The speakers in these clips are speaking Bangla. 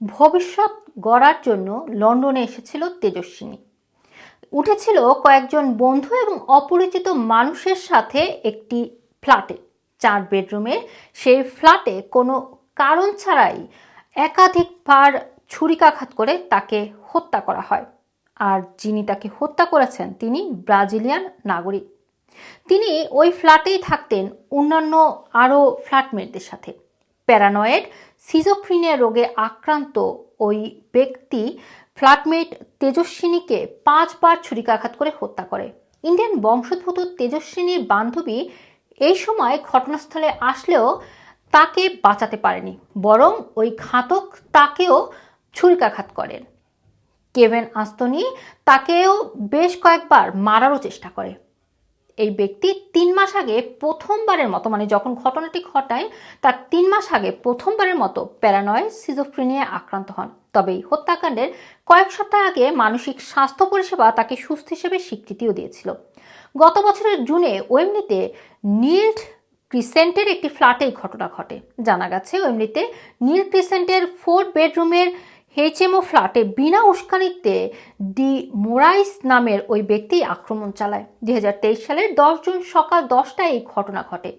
ভবিষ্যৎ গড়ার জন্য লন্ডনে এসেছিল তেজস্বিনী। উঠেছিল কয়েকজন বন্ধু এবং অপরিচিত মানুষের সাথে একটি ফ্ল্যাটে, চার বেডরুমের সেই ফ্ল্যাটে কোনো কারণ ছাড়াই একাধিকবার ছুরিকাঘাত করে তাকে হত্যা করা হয়। আর যিনি তাকে হত্যা করেছেন, তিনি ব্রাজিলিয়ান নাগরিক। তিনি ওই ফ্ল্যাটেই থাকতেন অন্যান্য আরও ফ্ল্যাটমেটদের সাথে। প্যারানয়েড সিজোফ্রিনিয়া রোগে আক্রান্ত ওই ব্যক্তি ফ্ল্যাটমেট তেজস্বিনীকে পাঁচবার ছুরিকাঘাত করে হত্যা করে। ইন্ডিয়ান বংশোদ্ভূত তেজস্বিনীর বান্ধবী এই সময় ঘটনাস্থলে আসলেও তাকে বাঁচাতে পারেনি, বরং ওই ঘাতক তাকেও ছুরিকাঘাত করেন কেভেন আস্তনি তাকেও বেশ কয়েকবার মারারও চেষ্টা করে। এই ব্যক্তি তিন মাস আগে প্রথমবারের মতো মানে যখন ঘটনাটি ঘটায়, তার তিন মাস আগে প্রথমবারের মতো প্যারানয় সিজোফ্রেনিয়া আক্রান্ত হন। তবে এই হত্যাকাণ্ডের কয়েক সপ্তাহ আগে মানসিক স্বাস্থ্য পরিষেবা তাকে সুস্থ হিসেবে স্বীকৃতিও দিয়েছিল। গত বছরের জুনে ওয়েমনিতে নীল ক্রিসেন্টের একটি ফ্ল্যাটে ঘটনা ঘটে। জানা গেছে ওয়েমনিতে নীল ক্রিসেন্টের ফোর বেডরুমের এইচএমও ফ্ল্যাটে বিনা উস্কানিতে ডি মোরাইস নামের ওই ব্যক্তি আক্রমণ চালায়। দু হাজার তেইশ সালের দশ জুন সকাল দশটায় এই ঘটনা ঘটে।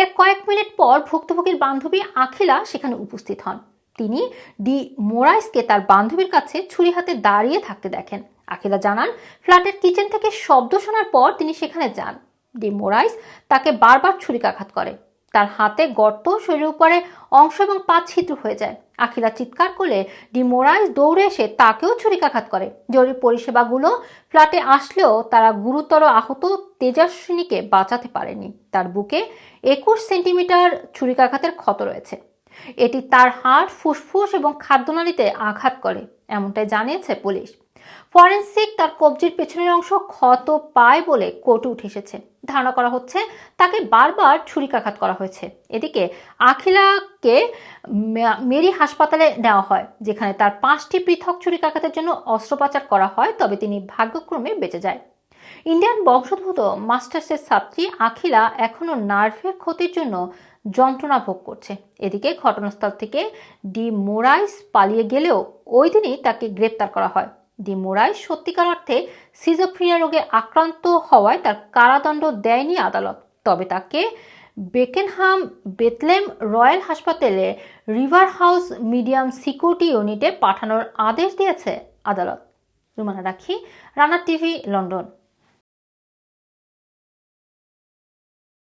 এর কয়েক মিনিট পর ভুক্তভোগীর বান্ধবী আখিলা সেখানে উপস্থিত হন। তিনি ডি মোরাইসকে তার বান্ধবীর কাছে ছুরি হাতে দাঁড়িয়ে থাকতে দেখেন। আখিলা জানান, ফ্ল্যাটের কিচেন থেকে শব্দ শোনার পর তিনি সেখানে যান। ডি মোরাইস তাকে বারবার ছুরিকাঘাত করে। তার হাতে গর্ত, শরীরের উপরে অংশ এবং পা ছিদ্র হয়ে যায়। আখিলা চিৎকার করলে ডিমোরাইজ দৌড়ে এসে তাকেও ছুরিকাঘাত করে। জরুরি পরিষেবাগুলো ফ্ল্যাটে আসলেও তারা গুরুতর আহত তেজস্বিনীকে বাঁচাতে পারেনি। তার বুকে একুশ সেন্টিমিটার ছুরিকাঘাতের ক্ষত রয়েছে। এটি তার হাড়, ফুসফুস এবং খাদ্যনালীতে আঘাত করে, এমনটাই জানিয়েছে পুলিশ। ফরেন্সিক তার কবজির পেছনের অংশ ক্ষত পায় বলে কোর্টে উঠে এসেছে। ধারণা করা হচ্ছে তাকে বারবার ছুরিকাঘাত করা হয়েছে। এদিকে আখিলাকে মেরি হাসপাতালে নেওয়া হয়, যেখানে তার পাঁচটি পৃথক ছুরিকাঘাতের জন্য অস্ত্রোপচার করা হয়, তবে তিনি ভাগ্যক্রমে বেঁচে যায়। ইন্ডিয়ান বংশোদ্ভূত মাস্টার্সের ছাত্রী আখিলা এখনও নার্ভের ক্ষতির জন্য যন্ত্রণা ভোগ করছে। এদিকে ঘটনাস্থল থেকে ডি মোরাইস পালিয়ে গেলেও ওই দিনই তাকে গ্রেপ্তার করা হয়। ডি মোরাই সত্যিকার অর্থে সিজোফ্রিয়া রোগে আক্রান্ত হওয়ায় তার কারাদণ্ড দেয়নি আদালত। তবে তাকে বেকেনহাম বেতলেম রয়্যাল হাসপাতালে রিভার হাউস মিডিয়াম সিকিউরিটি ইউনিটে পাঠানোর আদেশ দিয়েছে আদালত। রুমানা রাখি, রানা টিভি, লন্ডন।